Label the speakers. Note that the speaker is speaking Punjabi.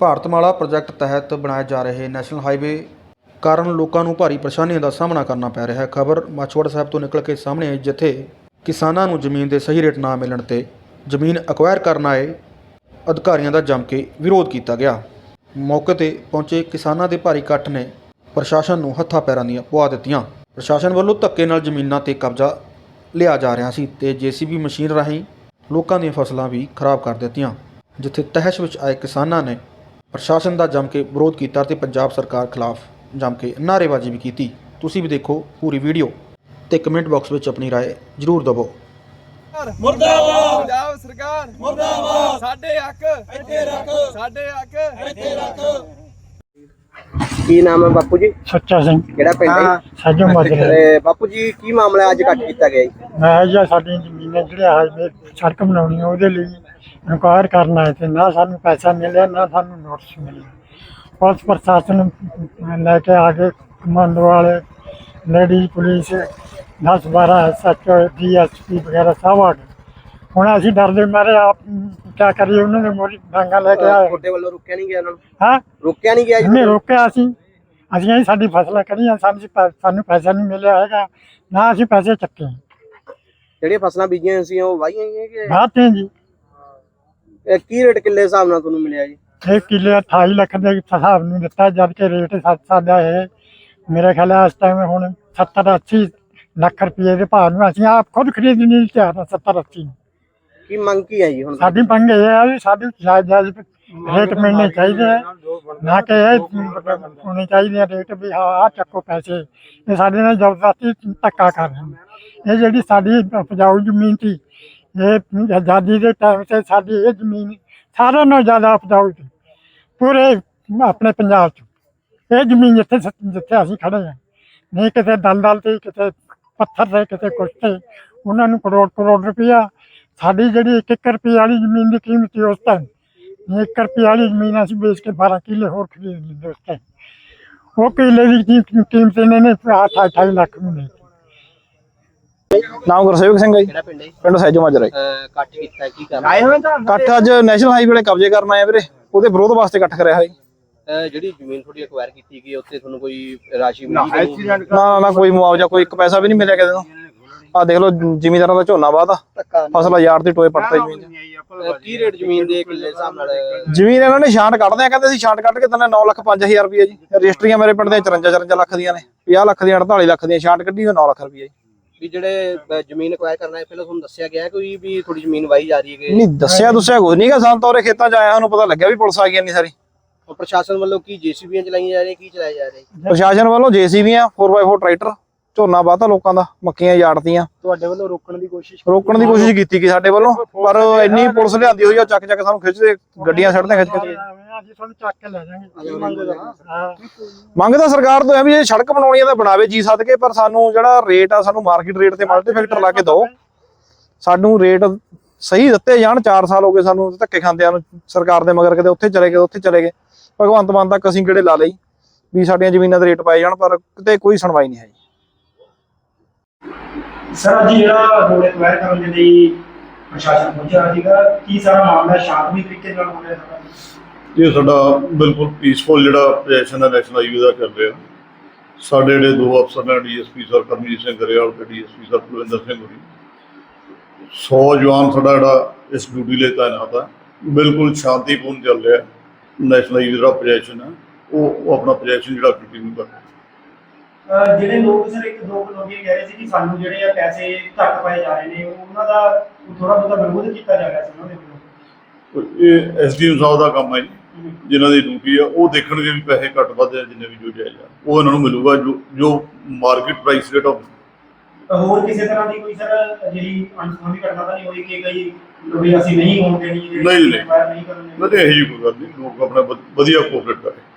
Speaker 1: ਭਾਰਤਮਾਲਾ ਪ੍ਰੋਜੈਕਟ ਤਹਿਤ ਬਣਾਏ ਜਾ ਰਹੇ ਨੈਸ਼ਨਲ ਹਾਈਵੇ ਕਾਰਨ ਲੋਕਾਂ ਨੂੰ ਭਾਰੀ ਪਰੇਸ਼ਾਨੀਆਂ ਦਾ ਸਾਹਮਣਾ ਕਰਨਾ ਪੈ ਰਿਹਾ ਹੈ। ਖਬਰ ਮਾਛੋੜ ਸਾਹਿਬ ਤੋਂ ਨਿਕਲ ਕੇ ਸਾਹਮਣੇ ਆਈ, ਜਿੱਥੇ ਕਿਸਾਨਾਂ ਨੂੰ ਜ਼ਮੀਨ ਦੇ ਸਹੀ ਰੇਟ ਨਾ ਮਿਲਣ ਤੇ ਜ਼ਮੀਨ ਅਕਵਾਇਰ ਕਰਨ ਆਏ ਅਧਿਕਾਰੀਆਂ ਦਾ ਜੰਮ ਕੇ ਵਿਰੋਧ ਕੀਤਾ ਗਿਆ। ਮੌਕੇ ਤੇ ਪਹੁੰਚੇ ਕਿਸਾਨਾਂ ਦੇ ਭਾਰੀ ਇਕੱਠ ਨੇ ਪ੍ਰਸ਼ਾਸਨ ਨੂੰ ਹੱਥਾਂ ਪੈਰਾਂ ਦੀਆਂ ਪਵਾ ਦਿੱਤੀਆਂ। ਪ੍ਰਸ਼ਾਸਨ ਵੱਲੋਂ ਧੱਕੇ ਨਾਲ ਜ਼ਮੀਨਾਂ ਤੇ ਕਬਜ਼ਾ ਲਿਆ ਜਾ ਰਿਹਾ ਸੀ ਤੇ ਜੀਸੀਬੀ ਮਸ਼ੀਨ ਰਾਹੀਂ ਲੋਕਾਂ ਦੀਆਂ ਫਸਲਾਂ ਵੀ ਖਰਾਬ ਕਰ ਦਿੱਤੀਆਂ, ਜਿੱਥੇ ਤਹਿਸ਼ ਵਿੱਚ ਆਏ ਕਿਸਾਨਾਂ ਨੇ ਪ੍ਰਸ਼ਾਸਨ ਦਾ ਜੰਮ ਕੇ ਵਿਰੋਧ ਕੀਤਾ ਤੇ ਪੰਜਾਬ ਸਰਕਾਰ ਖਿਲਾਫ ਜੰਮ ਕੇ ਨਾਅਰੇਬਾਜ਼ੀ ਵੀ ਕੀਤੀ ਤੁਸੀਂ ਵੀ ਦੇਖੋ ਪੂਰੀ ਵੀਡੀਓ ਤੇ ਕਮੈਂਟ ਬਾਕਸ ਵਿੱਚ ਆਪਣੀ رائے ਜ਼ਰੂਰ ਦਿਵੋ
Speaker 2: ਮੁਰਦਾਬਾਦ ਪੰਜਾਬ ਸਰਕਾਰ ਮੁਰਦਾਬਾਦ ਸਾਡੇ ਹੱਕ ਇੱਥੇ ਰੱਖ ਸਾਡੇ ਹੱਕ ਇੱਥੇ ਰੱਖ
Speaker 3: ਕੀ ਨਾਮ ਹੈ ਬਾਪੂ ਜੀ
Speaker 4: ਸੱਚਾ ਸਿੰਘ
Speaker 3: ਕਿਹੜਾ ਪਿੰਡ ਹੈ
Speaker 4: ਸਾਜੋ ਮਾਜਰੇ
Speaker 3: ਤੇ ਬਾਪੂ ਜੀ ਕੀ ਮਾਮਲਾ ਹੈ? ਅੱਜ ਕੱਟ ਕੀਤਾ ਗਿਆ ਜੀ
Speaker 4: ਮੈਂ ਜਾਂ ਸਾਡੀ ਜ਼ਮੀਨਾਂ ਜਿਹੜੀਆਂ ਹਾਈਵੇ ਸੜਕ ਬਣਾਉਣੀ ਆ, ਉਹਦੇ ਲਈ ਇਨਕੁਆਇਰ ਕਰਨ ਆਏ ਤੇ ਨਾ ਸਾਨੂੰ ਪੈਸਾ ਮਿਲਿਆ ਨਾ ਸਾਨੂੰ ਨੋਟਿਸ ਮਿਲਿਆ। ਪੁਲਿਸ ਪ੍ਰਸ਼ਾਸਨ ਲੈ ਕੇ ਆ ਗਏ ਕਮਾਂਡੋ ਵਾਲੇ ਲੇਡੀ ਪੁਲਿਸ 10 12 ਐਸਐਚਓ ਡੀਐਸਪੀ ਵਗੈਰਾ ਸਭ ਆ ਗਏ। ਹੁਣ ਅਸੀਂ ਡਰਦੇ ਮਾਰੇ ਆਪ ਕੀ ਕਰੀਏ ਉਹਨਾਂ ਨੇ ਮੋਰੀ ਡਾਂਗਾ ਲੈ ਕੇ ਆਏ।
Speaker 3: ਤੁਹਾਡੇ ਵੱਲੋਂ ਰੁਕਿਆ ਨਹੀਂ ਗਿਆ ਉਹਨਾਂ ਨੂੰ?
Speaker 4: ਹਾਂ?
Speaker 3: ਰੁਕਿਆ ਨਹੀਂ ਗਿਆ ਜੀ?
Speaker 4: ਇਹਨੇ ਰੋਕਿਆ ਅਸੀਂ। ਅਸੀਂ ਸਾਡੀ ਫਸਲਾਂ ਕਰੀਆਂ ਸਾਨੂੰ ਪੈ- ਸਾਨੂੰ ਪੈਸਾ ਨਹੀਂ ਮਿਲਿਆ ਹੈਗਾ ਨਾ ਅਸੀਂ ਪੈਸੇ ਚੱਕੇ।
Speaker 3: ਜਿਹੜੀਆਂ ਫਸਲਾਂ ਬੀਜੀਆਂ ਸੀ ਉਹ ਵਾਹੀਆਂ ਹੀ ਹੈ ਕਿ
Speaker 4: ਬਾਤੇ ਜੀ।
Speaker 3: ਇਹ ਕੀ ਰੇਟ ਕਿੱਲੇ ਹਿਸਾਬ ਨਾਲ ਤੁਹਾਨੂੰ ਮਿਲਿਆ ਜੀ?
Speaker 4: ਇਹ ਕਿੱਲੇ 28 ਲੱਖ ਦੇ ਹਿਸਾਬ ਨੂੰ ਦਿੱਤਾ ਜਦ ਕਿ ਰੇਟ ਸਾ- ਸਾਡਾ ਹੈ ਮੇਰੇ ਖਿਆਲ ਹੈ ਇਸ ਟਾਈਮ ਹੁਣ 70 80 ਲੱਖ ਰੁਪਏ ਦੇ ਭਾਅ ਨੂੰ ਅਸੀਂ ਆਪ ਖੁਦ ਖਰੀਦ ਨਹੀਂ ਤਿਆਰ ਹਾਂ 70 80
Speaker 3: ਕੀ ਮੰਗ ਕੀ ਹੈ ਜੀ ਹੁਣ?
Speaker 4: ਸਾਡੀ ਮੰਗ ਇਹ ਹੈ ਵੀ ਸਾਡੀ ਜਾਇਜ਼ ਜਾਇਜ਼ ਰੇਟ ਮਿਲਣੇ ਚਾਹੀਦੇ ਹੈ। ਨਾ ਕਿ ਇਹ ਹੋਣੇ ਚਾਹੀਦੇ ਆ ਰੇਟ ਵੀ ਹਾਂ ਆਹ ਚੱਕੋ ਪੈਸੇ। ਇਹ ਸਾਡੇ ਨਾਲ ਜ਼ਬਰਦਸਤੀ ਧੱਕਾ ਕਰ ਰਹੇ ਨੇ। ਇਹ ਜਿਹੜੀ ਸਾਡੀ ਉਪਜਾਊ ਜ਼ਮੀਨ ਸੀ, ਇਹ ਆਜ਼ਾਦੀ ਦੇ ਟਾਈਮ ਤੇ ਸਾਡੀ ਇਹ ਜ਼ਮੀਨ ਸਾਰਿਆਂ ਨਾਲੋਂ ਜ਼ਿਆਦਾ ਉਪਜਾਊ ਸੀ, ਪੂਰੇ ਆਪਣੇ ਪੰਜਾਬ 'ਚ। ਇਹ ਜ਼ਮੀਨ ਜਿੱਥੇ ਸ- ਜਿੱਥੇ ਅਸੀਂ ਖੜੇ ਹਾਂ, ਨਹੀਂ ਕਿਤੇ ਦਲਦਲ ਤੇ, ਕਿਤੇ ਪੱਥਰ ਤੇ, ਕਿਤੇ ਕੁਛ ਤੇ, ਉਹਨਾਂ ਨੂੰ ਕਰੋੜ ਕਰੋੜ ਰੁਪਇਆ ਸਾਡੀ ਜਿਹੜੀ 1 1 ਰੁਪਏ ਵਾਲੀ ਜ਼ਮੀਨ ਦੀ ਕੀਮਤ ਸੀ ਉਸ ਟਾਈਮ 1 ਰੁਪਏ ਵਾਲੀ ਜ਼ਮੀਨ ਅਸੀਂ ਵੇਚ ਕੇ 12 ਕਿੱਲੇ ਹੋਰ ਖਰੀਦ ਲੈਂਦੇ ਉਸ ਟਾਈਮ ਉਹ ਕਿੱਲੇ ਦੀ ਕੀਮਤ ਇਹਨਾਂ ਨੇ 28 28 ਲੱਖ ਨੂੰ ਲਈ
Speaker 5: ਨਾਮ ਗੁਰਸੇਵਕ ਸਿੰਘ ਹੈ ਜੀ।
Speaker 3: ਕਿਹੜਾ ਪਿੰਡ ਹੈ
Speaker 5: ਪਿੰਡ ਸੈਜੋ ਮਾਜਰਾ ਜੀ।
Speaker 3: ਅਹ ਕੱਟ ਕੀਤਾ ਕੀ ਕਰਨਾ ਆਏ ਹੋਏ
Speaker 5: ਇਕੱਠ ਅੱਜ ਨੈਸ਼ਨਲ ਹਾਈਵੇ ਵਾਲੇ ਕਬਜ਼ੇ ਕਰਨ ਆਏ ਵੀਰੇ। ਉਹਦੇ ਵਿਰੋਧ ਵਾਸਤੇ ਇਕੱਠ ਕਰਿਆ ਹੈ ਜੀ।
Speaker 3: ਜਿਹੜੀ ਜ਼ਮੀਨ ਤੁਹਾਡੀ ਅਕਵਾਇਰ ਕੀਤੀ ਗਈ ਉੱਤੇ ਤੁਹਾਨੂੰ ਕੋਈ ਰਾਸ਼ੀ ਮਿਲੀ
Speaker 5: ਨਾ ਨਾ ਨਾ ਕੋਈ ਮੁਆਵਜ਼ਾ ਕੋਈ ਇੱਕ ਪੈਸਾ ਵੀ ਨਹੀਂ ਮਿਲਿਆ ਕਿਸੇ ਨੂੰ। ਆ ਦੇਖ ਲਓ ਜ਼ਿਮੀਂਦਾਰਾਂ ਦਾ ਝੋਨਾ ਵਾਦਾ ਫਸਲ ਯਾਰ ਦੀ ਟੋਏ ਪੱਟਦਾ ਜ਼ਮੀਨ
Speaker 3: ਕੀ ਰੇਟ ਜ਼ਮੀਨ ਦੇ ਕਿੱਲੇ ਹਿਸਾਬ ਨਾਲ?
Speaker 5: ਜ਼ਮੀਨ ਇਹਨਾਂ ਨੇ ਛਾਂਟ ਕੱਢਦੇ ਆ ਕਹਿੰਦੇ ਸੀ ਛਾਂਟ ਕੱਢ ਕੇ ਤੈਨੂੰ 9 ਲੱਖ 5000 ਰੁਪਏ ਜੀ। ਰਜਿਸਟਰੀਆਂ ਮੇਰੇ ਪਿੰਡ ਦੇ 54 54 ਲੱਖ ਦੀਆਂ ਨੇ। 50 ਲੱਖ ਦੀਆਂ 48 ਲੱਖ ਦੀਆਂ ਛਾਂਟ ਕੱਢੀ ਤੇ 9 ਲੱਖ ਰੁਪਏ ਜੀ।
Speaker 3: ਵੀ ਜਿਹੜੇ ਜ਼ਮੀਨ ਅਕਵਾਇਰ ਕਰਨਾ ਹੈ ਪਹਿਲਾਂ ਤੁਹਾਨੂੰ ਦੱਸਿਆ ਗਿਆ ਹੈ ਕੋਈ ਵੀ ਥੋੜੀ ਜ਼ਮੀਨ ਵਾਈ ਜਾ ਰਹੀ ਹੈ
Speaker 5: ਨਹੀਂ ਦੱਸਿਆ ਦੁੱਸਿਆ ਕੁਝ ਨਹੀਂਗਾ ਸਾਨੂੰ ਤਾਂ ਉਹਰੇ ਖੇਤਾਂ 'ਚ ਆਇਆ ਸਾਨੂੰ ਪਤਾ ਲੱਗਿਆ ਵੀ ਪੁਲਿਸ ਆ ਗਈ ਨਹੀਂ ਸਾਰੀ।
Speaker 3: ਪ੍ਰਸ਼ਾਸਨ ਵੱਲੋਂ ਕੀ ਜੀਸੀਬੀਆਂ ਚਲਾਈਆਂ ਜਾ ਰਹੀਆਂ ਕੀ ਚਲਾਇਆ ਜਾ ਰਿਹਾ?
Speaker 5: ਪ੍ਰਸ਼ਾਸਨ ਵੱਲੋਂ ਜੀਸੀਬੀਆਂ 4x4 ਟਰੈਕਟਰ ਝੋਨਾ ਵਾਤਾ ਲੋਕਾਂ ਦਾ ਮੱਕੀਆਂ ਯਾੜਤੀਆਂ
Speaker 4: ਤੁਹਾਡੇ ਵੱਲੋਂ ਰੋਕਣ ਦੀ ਕੋਸ਼ਿਸ਼
Speaker 5: ਰੋਕਣ ਦੀ ਕੋਸ਼ਿਸ਼ ਕੀਤੀ ਗਈ ਸਾਡੇ ਵੱਲੋਂ ਪਰ ਇੰਨੀ ਪੁਲਿਸ ਲਿਆਂਦੀ ਹੋਈ ਆ ਚੱਕ ਚੱਕ ਸਾਨੂੰ ਖਿੱਚਦੇ ਗੱਡੀਆਂ ਛੱਡਦੇ ਖਿੱਚ ਕੇ।
Speaker 4: ਅਸੀਂ ਤੁਹਾਨੂੰ ਚੱਕ ਕੇ ਲੈ ਜਾਵਾਂਗੇ ਹਾਂ
Speaker 5: ਮੰਗ ਤਾਂ ਸਰਕਾਰ ਤੋਂ ਹੈ ਵੀ ਇਹ ਸੜਕ ਬਣਾਉਣੀ ਆ ਤਾਂ ਬਣਾਵੇ ਜੀ ਸਦਕੇ ਪਰ ਸਾਨੂੰ ਜਿਹੜਾ ਰੇਟ ਆ ਸਾਨੂੰ ਮਾਰਕੀਟ ਰੇਟ ਤੇ ਮਲਟੀ ਫੈਕਟਰ ਲਾ ਕੇ ਦਿਓ। ਸਾਨੂੰ ਰੇਟ ਸਹੀ ਦਿੱਤੇ ਜਾਣ 4 ਸਾਲ ਹੋ ਗਏ ਸਾਨੂੰ ਧੱਕੇ ਖਾਂਦਿਆਂ ਨੂੰ ਸਰਕਾਰ ਦੇ ਮਗਰ ਕਦੇ ਉੱਥੇ ਚਲੇ ਗਏ ਉੱਥੇ ਚਲੇ ਗਏ। ਭਗਵੰਤ ਮਾਨ ਤੱਕ ਅਸੀਂ ਕਿਹੜੇ ਲਾ ਲਈ ਵੀ ਸਾਡੀਆਂ ਜ਼ਮੀਨਾਂ ਦੇ ਰੇਟ ਪਾਏ ਜਾਣ ਪਰ ਕਿਤੇ ਕੋਈ ਸੁਣਵਾਈ ਨਹੀਂ ਹੈ ਜੀ।
Speaker 6: ਸਰ, ਅੱਜ ਜਿਹੜਾ ਰੋਡ ਐਕਵਾਇਰ ਕਰਨ ਦੇ ਲਈ ਪ੍ਰਸ਼ਾਸਨ ਪਹੁੰਚਿਆ ਸੀਗਾ, ਕੀ ਸਾਰਾ ਮਾਮਲਾ ਸ਼ਾਂਤਮਈ ਤਰੀਕੇ ਨਾਲ ਹੋ ਰਿਹਾ ਸਾਰਾ?
Speaker 7: ਇਹ ਸਾਡਾ ਬਿਲਕੁਲ ਪੀਸਫੁਲ ਜਿਹੜਾ ਪ੍ਰੋਜੈਕਸ਼ਨ ਹੈ ਨੈਸ਼ਨਲ ਹਾਈਵੇ ਦਾ ਕਰ ਰਿਹਾ। ਸਾਡੇ ਜਿਹੜੇ ਦੋ ਅਫਸਰ ਨੇ, ਡੀਐਸਪੀ ਸਰ ਕਰਮਜੀਤ ਸਿੰਘ ਗਰੇਵਾਲ ਤੇ ਡੀਐਸਪੀ ਸਰ ਕੁਲਵਿੰਦਰ ਸਿੰਘ ਹੋਰੀ। 100 ਜਵਾਨ ਸਾਡਾ ਜਿਹੜਾ ਇਸ ਡਿਊਟੀ ਲਈ ਤਾਇਨਾਤ ਹੈ। ਬਿਲਕੁਲ ਸ਼ਾਂਤੀਪੂਰਨ ਚੱਲ ਰਿਹਾ ਨੈਸ਼ਨਲ ਹਾਈਵੇ ਦਾ ਪ੍ਰੋਜੈਕਸ਼ਨ ਹੈ। ਉਹ ਉਹ ਆਪਣਾ ਪ੍ਰੋਜੈਕਸ਼ਨ ਜਿਹੜਾ ਕੰਟੀਨਿਊ ਕਰ ਰਿਹਾ।
Speaker 6: ਜਿਹੜੇ ਲੋਕ ਸਰ ਇੱਕ ਦੋ ਲੋਕੀ ਕਹਿ ਰਹੇ ਸੀ ਕਿ ਸਾਨੂੰ ਜਿਹੜੇ ਆ ਪੈਸੇ ਘੱਟ ਪਾਏ ਜਾ ਰਹੇ ਨੇ ਉਹਨਾਂ ਦਾ ਥੋੜਾ ਬਹੁਤਾ ਵਿਰੋਧ ਕੀਤਾ ਜਾ ਰਿਹਾ ਸੀ ਉਹਨਾਂ ਦੇ ਵੱਲੋਂ
Speaker 7: ਇਹ ਐਸਡੀਐਮ ਸਾਹਿਬ ਦਾ ਕੰਮ ਹੈ। ਜਿਨ੍ਹਾਂ ਦੀ ਡਿਊਟੀ ਆ ਉਹ ਦੇਖਣਗੇ ਵੀ ਪੈਸੇ ਘੱਟ ਵੱਧ ਆ ਜਿੰਨੇ ਵੀ ਜੋ ਜਾਇਜ਼ ਆ। ਉਹ ਇਹਨਾਂ ਨੂੰ ਮਿਲੂਗਾ ਜੋ ਜੋ ਮਾਰਕੀਟ ਪ੍ਰਾਈਸ ਰੇਟ ਆਫ
Speaker 6: ਹੋਰ ਕਿਸੇ ਤਰ੍ਹਾਂ ਦੀ ਕੋਈ ਸਰ ਜਿਹੜੀ ਅਨਸੁਣੀ ਘਟਨਾ ਤਾਂ ਨਹੀਂ ਹੋਈ ਕਿ ਕਈ ਵੀ ਅਸੀਂ ਨਹੀਂ ਹੋਣ ਦੇਣੀ
Speaker 7: ਨਹੀਂ, ਨਹੀਂ।
Speaker 6: ਨਹੀਂ ਕਰਨੀ।
Speaker 7: ਇਹੋ ਕੋਈ ਗੱਲ ਨਹੀਂ ਲੋਕ ਆਪਣਾ ਵਧ- ਵਧੀਆ ਕੋਆਪਰੇਟ ਕਰੇ।